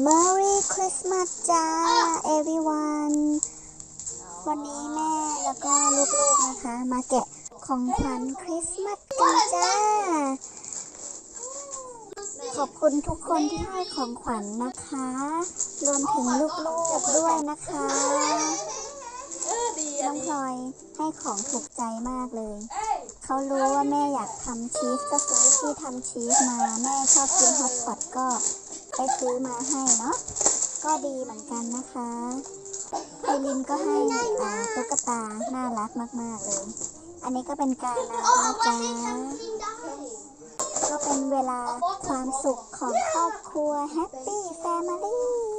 Merry Christmas จ้า everyone วันนี้แม่แล้วก็ลูกๆนะคะ มาแกะของขวัญคริสต์มาสกันจ้า ขอบคุณทุกคนที่ให้ของขวัญนะคะ รวมถึงลูกๆด้วยนะคะน้องพลอยให้ของถูกใจมากเลย เขารู้ว่าแม่อยากทำชีสก็ซื้อที่ทำชีสมา แม่ชอบกินฮอตพอตก็ ไปซื้อมาให้เนาะก็ดีเหมือนกันนะคะไพลินก็ให้ตุ๊กตา น่ารักมาก ๆ เลย อันนี้ก็เป็นการนะจ๊ะก็เป็นเวลาความสุขของครอบครัวแฮปปี้แฟมิลี่